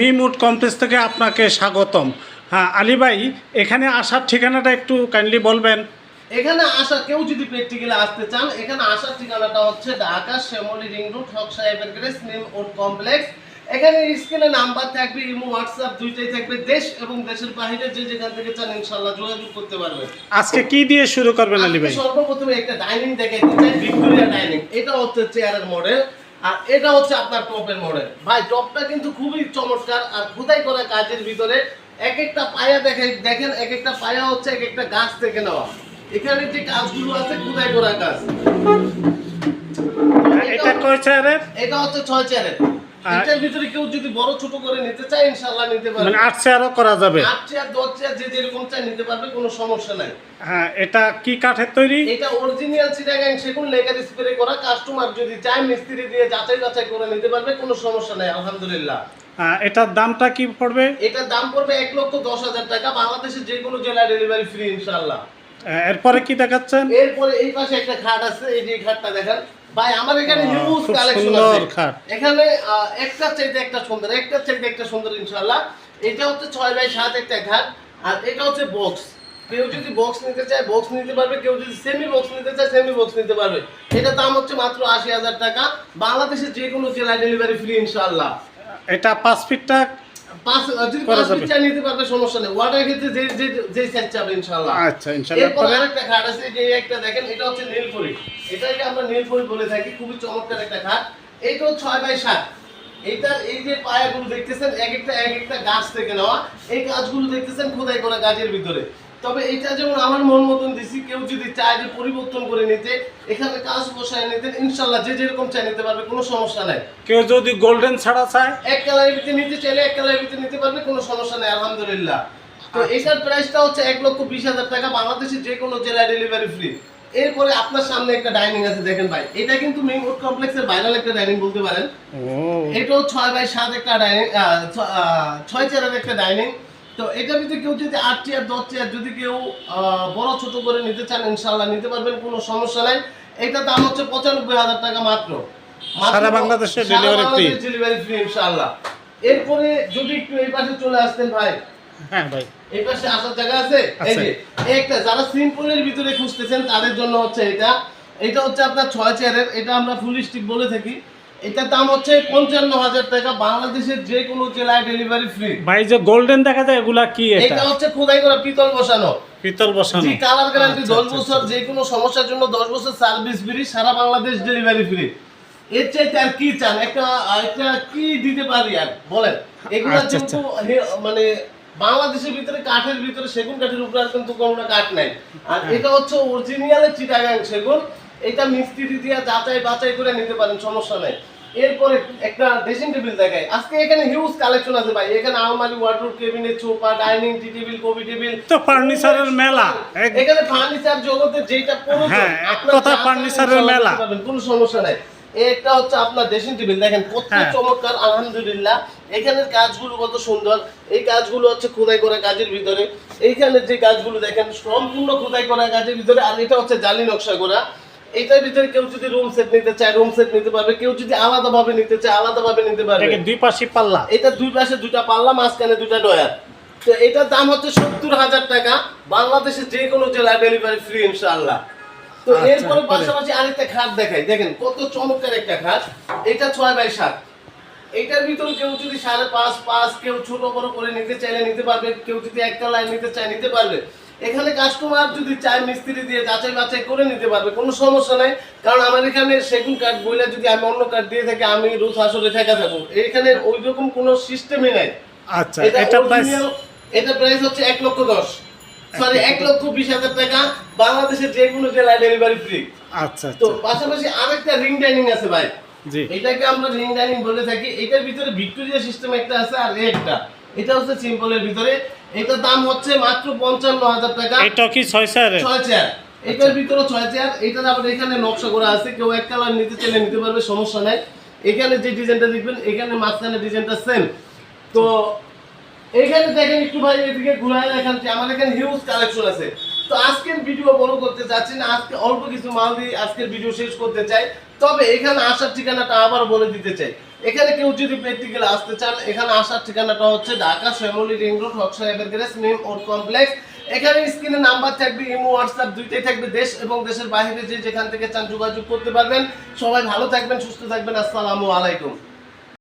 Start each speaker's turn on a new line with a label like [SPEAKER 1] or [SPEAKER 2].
[SPEAKER 1] মিমুড complex থেকে আপনাকে স্বাগতম। হ্যাঁ আলী ভাই এখানে আসার ঠিকানাটা একটু কাইন্ডলি বলবেন।
[SPEAKER 2] এখানে আসা কেউ যদি প্র্যাকটিক্যালে আসতে চান এখানে আসার ঠিকানাটা হচ্ছে ঢাকা শ্যামলী রিং রোড হক সাহেবের গ্রেস নিম ওড কমপ্লেক্স। এখানে স্ক্রিনে নাম্বার থাকবে ইমো হোয়াটসঅ্যাপ দুইটাই থাকবে দেশ এবং দেশের বাইরে যে যেখান থেকে চান ইনশাল্লাহ যোগাযোগ করতে পারবে
[SPEAKER 1] আজকে কি দিয়ে শুরু করবেন আলী ভাই?
[SPEAKER 2] সর্বপ্রথমে একটা ডাইনিং দেখাইতে চাই ভিক্টোরিয়া ডাইনিং এটা হচ্ছে চেয়ারের মডেল আর এটা হচ্ছে আপনার টপের মডেল ভাই টপটা কিন্তু খুবই চমৎকার আর খোদাই করা কাজের ভিতরে এক একটা পায়া দেখে দেখেন এক একটা পায়া হচ্ছে এক একটা গাছ থেকে নেওয়া। এখানে যে কাজগুলো আছে খোদাই করা কাজ।
[SPEAKER 1] এটা কয় চেয়ারের
[SPEAKER 2] এটা হচ্ছে ছয় চেয়ারের এটার ভিতরে কেউ যদি বড় ছোট করে নিতে চায় ইনশাল্লাহ নিতে
[SPEAKER 1] মানে আট চেয়ারও করা যাবে।
[SPEAKER 2] আট চেয়ার দশ চেয়ার যে যেরকম চায় নিতে পারবে কোনো সমস্যা নাই।
[SPEAKER 1] হ্যাঁ এটা কি কাঠের তৈরি?
[SPEAKER 2] এটা অরিজিনাল চিটাগাং সেগুন লেগার স্প্রে করা কাস্টমার যদি চায় মিস্ত্রি দিয়ে যাচাই বাছাই করে নিতে পারবে কোনো সমস্যা নাই আলহামদুলিল্লাহ।
[SPEAKER 1] হ্যাঁ, এটার দামটা কি পড়বে?
[SPEAKER 2] এটার দাম পড়বে এক লক্ষ দশ হাজার টাকা বাংলাদেশের যে কোনো জেলায় ডেলিভারি ফ্রি ইনশাল্লাহ
[SPEAKER 1] এরপরে কি দেখাচ্ছেন?
[SPEAKER 2] এরপরে এই পাশে একটা খাট আছে এই যে খাটটা দেখেন। ভাই আমার এখানে হিউজ কালেকশন আছে। এখানে একটা চাইতে একটা সুন্দর একটা চাইতে একটা সুন্দর ইনশাল্লাহ এটা হচ্ছে ছয় বাই সাত একটা ঘাট আর এটা হচ্ছে বক্স কেউ যদি বক্স নিতে চায় বক্স নিতে পারবে। কেউ যদি সেমি বক্স নিতে চায় সেমি বক্স নিতে পারবে। এটা দাম হচ্ছে মাত্র আশি হাজার টাকা। বাংলাদেশের যে কোনো জেলায় ডেলিভারি ফ্রি ইনশাল্লাহ
[SPEAKER 1] এটা পাঁচ ফিটটা
[SPEAKER 2] খুবই চমৎকার একটা খাট। এইটাও ছয় বাই সাত। এই যে পায়াগুলো দেখতেছেন এক একটা এক একটা গাছ থেকে নেওয়া। এই গাছগুলো দেখতেছেন খোদাই করা গাছের ভিতরে। তবে এটা যেমন আমার মন মতন দিছি কেউ যদি চায় যে পরিবর্তন করে নিতে এখানে কাজ বসায় নিতে ইনশাল্লাহ যে যেরকম চাই নিতে পারবে কোনো সমস্যা নাই।
[SPEAKER 1] কেউ যদি গোল্ডেন ছাড়া চায়?
[SPEAKER 2] এক কালারের ভিতরে নিতে চাইলে এক কালারের ভিতরে নিতে পারবে কোনো সমস্যা নাই আলহামদুলিল্লাহ। তো এটার প্রাইসটা হচ্ছে এক লক্ষ বিশ হাজার টাকা বাংলাদেশের যে কোনো জেলায় ডেলিভারি ফ্রি এরপরে আপনার সামনে একটা ডাইনিং আছে দেখেন ভাই এটা কিন্তু মেইন রোড কমপ্লেক্সের ভাইরাল একটা ডাইনিং বলতে পারেন। এটাও ছয় বাই সাত একটা ডাইনিং ছয় চেয়ারের একটা ডাইনিং তো এটার ভিতরে কেউ যদি আট চেয়ার দশ চেয়ার যদি কেউ বড় ছোট করে নিতে চান ইনশাল্লাহ নিতে পারবেন কোনো সমস্যা নাই। এটা দাম হচ্ছে পঁচানব্বই হাজার টাকা মাত্র।
[SPEAKER 1] সারা বাংলাদেশে free।
[SPEAKER 2] বাংলাদেশে ডেলিভারি ফ্রি ইনশাআল্লাহ। এরপরে যদি একটু এই পাশে চলে আসতেন ভাই।
[SPEAKER 1] হ্যাঁ ভাই।
[SPEAKER 2] এই পাশে আসার জায়গা আছে? এই যে একটা যারা সিম্পলের ভিতরে খুঁজতেছেন তাদের জন্য হচ্ছে এটা। এটা হচ্ছে আপনার ছয় চেয়ারের এটা আমরা ফুল স্টিক বলে থাকি। এটার দাম হচ্ছে পঞ্চান্ন হাজার টাকা বাংলাদেশের যে কোনো জেলায় ডেলিভারি ফ্রি
[SPEAKER 1] ভাই যে গোল্ডেন দেখা যায় এগুলা কি এটা?
[SPEAKER 2] হচ্ছে খোদাই করা পিতল বসানো।
[SPEAKER 1] পিতল বসানো।
[SPEAKER 2] জি কালার গ্যারান্টি
[SPEAKER 1] আচ্ছা,
[SPEAKER 2] দশ
[SPEAKER 1] আচ্ছা,
[SPEAKER 2] বছর যে কোনো সমস্যার জন্য দশ বছর সার্ভিস ফ্রি সারা বাংলাদেশ ডেলিভারি ফ্রি এর চাইতে আর কি চান? একটা একটা কি দিতে পারি আর? বলেন। এগুলো
[SPEAKER 1] আচ্ছা,
[SPEAKER 2] কিন্তু মানে বাংলাদেশের ভিতরে কাঠের ভিতরে সেগুন কাঠের উপরে আর কিন্তু কোনো কাঠ নাই। আর
[SPEAKER 1] হ্যাঁ।
[SPEAKER 2] এটা হচ্ছে অরিজিনাল চিটাগাং সেগুন। এটা মিস্ত্রি দিয়ে যাচাই বাছাই করে নিতে পারেন সমস্যা নাই। এরপরে একটা ড্রেসিং টেবিল দেখায় আজকে এখানে হিউজ কালেকশন আছে ভাই। এখানে আলমারি wardrobe cabinet sofa dining T table coffee table
[SPEAKER 1] তো ফার্নিচারের মেলা।
[SPEAKER 2] এখানে ফার্নিচার জগতে যেটা প্রয়োজন
[SPEAKER 1] হ্যাঁ, কথা ফার্নিচারের মেলা।
[SPEAKER 2] কোনো সমস্যা নাই। এটা হচ্ছে আপনার ড্রেসিং টেবিল দেখেন কত
[SPEAKER 1] হ্যাঁ।
[SPEAKER 2] চমৎকার আলহামদুলিল্লাহ। এখানের কাজগুলো কত সুন্দর। এই কাজগুলো হচ্ছে খোদাই করা কাজের ভিতরে। এইখানে যে কাজগুলো দেখেন সম্পূর্ণ খোদাই করা কাজের ভিতরে। আর এটা হচ্ছে জালি নকশা করা। এটার ভিতরে কেউ যদি রুম সেট নিতে চায় রুম সেট নিতে পারবে। কেউ যদি আলাদা ভাবে নিতে চায় আলাদা ভাবে নিতে পারবে।
[SPEAKER 1] দুই পাশে পাল্লা।
[SPEAKER 2] এটা দুই পাশে দুইটা পাল্লা মাঝখানে দুইটা ডয়ার তো এটার দাম হচ্ছে সত্তর হাজার টাকা। বাংলাদেশের যে কোনো জেলায় ডেলিভারি ফ্রি ইনশাআল্লাহ। তো
[SPEAKER 1] আচ্ছা,
[SPEAKER 2] এরপরে
[SPEAKER 1] পরে।
[SPEAKER 2] পাশাপাশি আরেকটা খাট দেখাই। দেখেন কত চমৎকার একটা খাট। এটা ছয় বাই সাত। এটার ভিতরে কেউ যদি সাড়ে পাঁচ পাঁচ কেউ ছোট বড় করে নিতে চাইলে নিতে পারবে। কেউ যদি একটা লাইন নিতে চায় নিতে পারবে। এখানে কাস্টমার যদি চায় মিস্ত্রি দিয়ে যাচাই বাছাই করে নিতে পারবে কোনো সমস্যা নাই। কারণ আমার এখানে সেগুন কাঠ বইলে যদি আমি অন্য কাঠ দিয়ে থাকি আমি রোজ আসলে ঠেকা থাকব। এখানে ওই রকম কোনো সিস্টেমই নাই।
[SPEAKER 1] আচ্ছা
[SPEAKER 2] এটা
[SPEAKER 1] প্রাইস
[SPEAKER 2] এটা প্রাইস হচ্ছে এক লক্ষ দশ। সরি এক লক্ষ বিশ হাজার টাকা। বাংলাদেশের যে কোনো জেলায় ডেলিভারি ফ্রি
[SPEAKER 1] আচ্ছা
[SPEAKER 2] তো
[SPEAKER 1] আচ্ছা।
[SPEAKER 2] পাশাপাশি আরেকটা রিং ডাইনিং আছে ভাই। এটাকে আমরা রিং ডাইনিং বলে থাকি। এটার ভিতরে ভিক্টোরিয়া সিস্টেম একটা আছে আর একটা। এটা হচ্ছে সিম্পলের ভিতরে। এটার দাম হচ্ছে মাত্র পঞ্চান্ন হাজার টাকা।
[SPEAKER 1] এটা কি ছয়
[SPEAKER 2] চেয়ার? এটার ভিতরে ছয় চেয়ার। এটার আবার এখানে নকশা করা আছে। কেউ এক কালার নিতে চাইলে নিতে পারবে সমস্যা নাই। এখানে যে ডিজাইনটা দেখবেন এখানে মাঝখানে ডিজাইনটা সেম তো এখানে দেখেন একটু ভাই এদিকে ঘুরায় দেখেন যে আমার এখানে হিউজ কালেকশন আছে। তো আজকের ভিডিও বড় করতে চাচ্ছি না আজকে অল্প কিছু মাল দিয়ে আজকের ভিডিও শেষ করতে চাই। তবে এখানে আসার ঠিকানাটা আবার বলে দিতে চাই। এখানে কেউ যদি প্র্যাকটিক্যালে আসতে চান, এখানে আসার ঠিকানাটা হচ্ছে ঢাকা শ্যামলী রিং রোড, হক সাহেবের গ্যারেজ নেম ওর কমপ্লেক্স এখানে স্ক্রিনে নাম্বার থাকবে, ইমো হোয়াটসঅ্যাপ দুইটাই থাকবে দেশ এবং দেশের বাইরে যে যেখান থেকে চান যোগাযোগ করতে পারবেন। সবাই ভালো থাকবেন, সুস্থ থাকবেন, আসসালামু আলাইকুম।